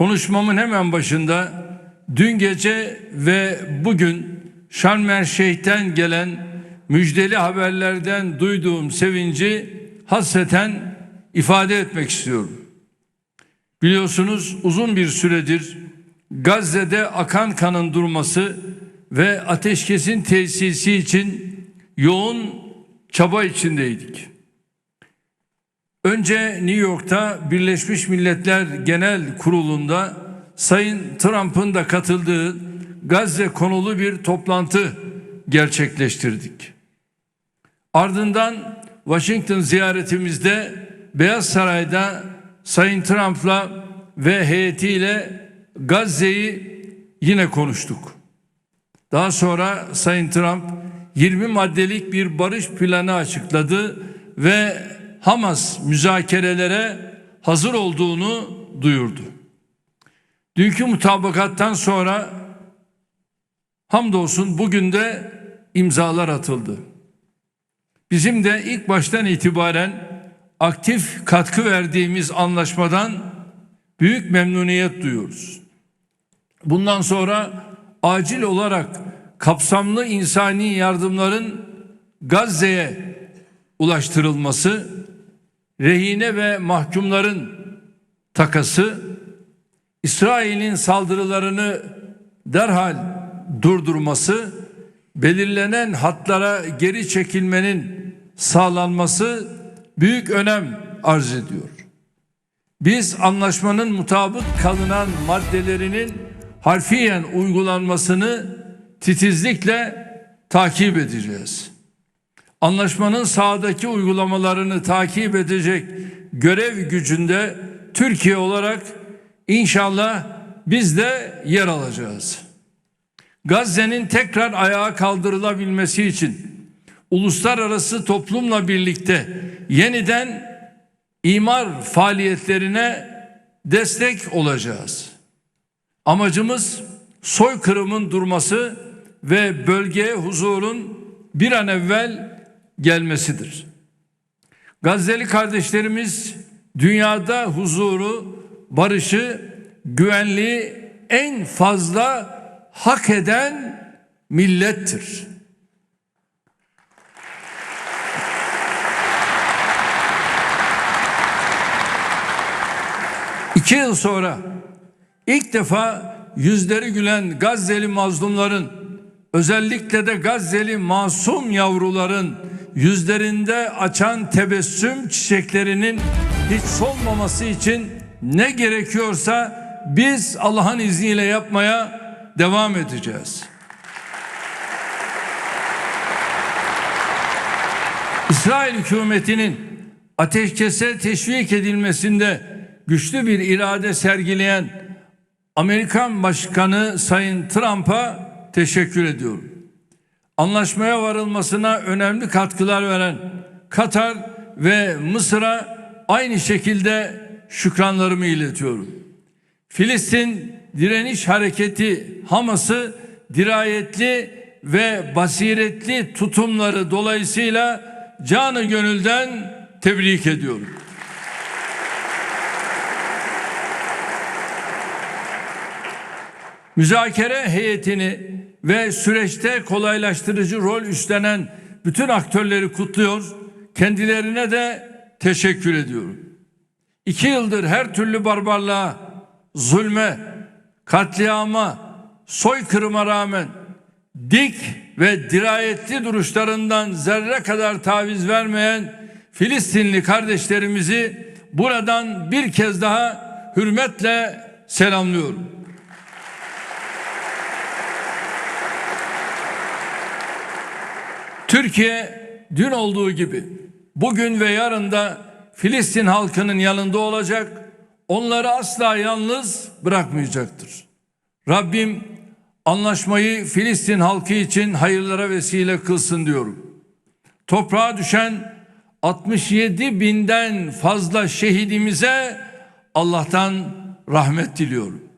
konuşmamın hemen başında dün gece ve bugün Şarm El Şeyh'ten gelen müjdeli haberlerden duyduğum sevinci hasreten ifade etmek istiyorum. Biliyorsunuz uzun bir süredir Gazze'de akan kanın durması ve ateşkesin tesisi için yoğun çaba içindeydik. Önce New York'ta Birleşmiş Milletler Genel Kurulu'nda Sayın Trump'ın da katıldığı Gazze konulu bir toplantı gerçekleştirdik. Ardından Washington ziyaretimizde Beyaz Saray'da Sayın Trump'la ve heyetiyle Gazze'yi yine konuştuk. Daha sonra Sayın Trump 20 maddelik bir barış planı açıkladı ve Hamas müzakerelere hazır olduğunu duyurdu. Dünkü mutabakattan sonra hamdolsun bugün de imzalar atıldı. Bizim de ilk baştan itibaren aktif katkı verdiğimiz anlaşmadan büyük memnuniyet duyuyoruz. Bundan sonra acil olarak kapsamlı insani yardımların Gazze'ye ulaştırılması, rehine ve mahkumların takası, İsrail'in saldırılarını derhal durdurması, belirlenen hatlara geri çekilmenin sağlanması büyük önem arz ediyor. Biz anlaşmanın mutabık kalınan maddelerinin harfiyen uygulanmasını titizlikle takip edeceğiz. Anlaşmanın sahadaki uygulamalarını takip edecek görev gücünde Türkiye olarak inşallah biz de yer alacağız. Gazze'nin tekrar ayağa kaldırılabilmesi için uluslararası toplumla birlikte yeniden imar faaliyetlerine destek olacağız. Amacımız soykırımın durması ve bölgeye huzurun bir an evvel gelmesidir. Gazze'li kardeşlerimiz dünyada huzuru, barışı, güvenliği en fazla hak eden millettir. İki yıl sonra ilk defa yüzleri gülen Gazze'li mazlumların özellikle de Gazze'li masum yavruların yüzlerinde açan tebessüm çiçeklerinin hiç solmaması için ne gerekiyorsa biz Allah'ın izniyle yapmaya devam edeceğiz. İsrail hükümetinin ateşkese teşvik edilmesinde güçlü bir irade sergileyen Amerikan Başkanı Sayın Trump'a teşekkür ediyorum. Anlaşmaya varılmasına önemli katkılar veren Katar ve Mısır'a aynı şekilde şükranlarımı iletiyorum. Filistin direniş hareketi Hamas'ı dirayetli ve basiretli tutumları dolayısıyla canı gönülden tebrik ediyorum. Müzakere heyetini ve süreçte kolaylaştırıcı rol üstlenen bütün aktörleri kutluyor. Kendilerine de teşekkür ediyorum. İki yıldır her türlü barbarlığa, zulme, katliama, soykırıma rağmen dik ve dirayetli duruşlarından zerre kadar taviz vermeyen Filistinli kardeşlerimizi buradan bir kez daha hürmetle selamlıyorum. Türkiye dün olduğu gibi bugün ve yarın da Filistin halkının yanında olacak. Onları asla yalnız bırakmayacaktır. Rabbim anlaşmayı Filistin halkı için hayırlara vesile kılsın diyorum. Toprağa düşen 67 binden fazla şehidimize Allah'tan rahmet diliyorum.